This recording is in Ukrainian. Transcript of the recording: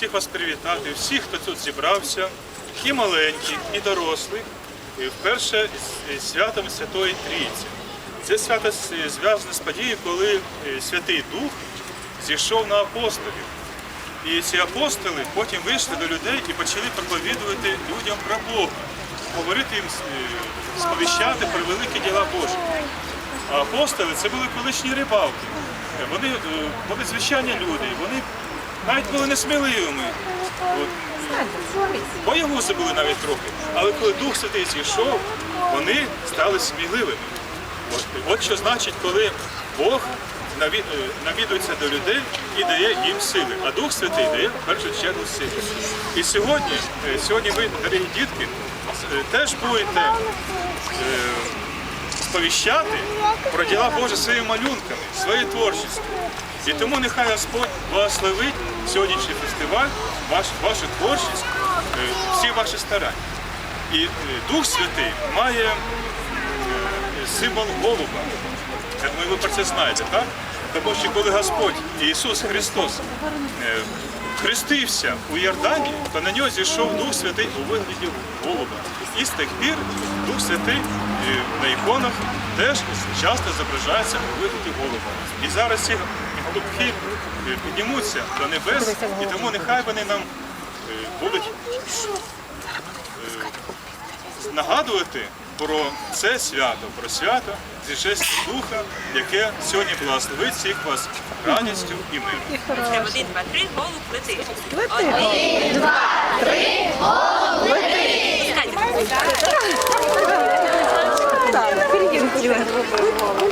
всіх вас привітати, всіх, хто тут зібрався, і маленьких, і дорослих, і вперше з святом Святої Трійці. Це свято зв'язане з подією, коли е, Святий Дух зійшов на апостолів. І ці апостоли потім вийшли до людей і почали проповідувати людям про Бога, говорити їм, е, сповіщати про великі діла Божі. А апостоли це були колишні рибалки. Вони е, були звичайні люди, вони навіть були несміливими. От, Боягузи були навіть трохи. Але коли Дух Святий зійшов, вони стали сміливими. От, от що значить, коли Бог е, навідується до людей і дає їм сили, а Дух Святий дає в першу чергу сили. І сьогодні, е, сьогодні ви, дорогі дітки, е, теж будете сповіщати про діла Божі своїми малюнками, своєю творчістю. І тому нехай Господь благословить сьогоднішній фестиваль, ваш, вашу творчість, е, всі ваші старання. І е, Дух Святий має е, символ голуба. Я думаю, ви про це знаєте, так? Тому що коли Господь Ісус Христос хрестився у Йордані, то на нього зійшов Дух Святий у вигляді голуба. І з тих пір Дух Святий е, на іконах теж часто зображається у вигляді голуба. І зараз ці голубки е, піднімуться до небес, і тому нехай вони нам е, будуть нагадувати про це свято, про свято зішестя Духа, яке сьогодні благословить всіх вас радістю і миром. Один, два, три, голуб лети. Один, Так, пір'їнку зробили.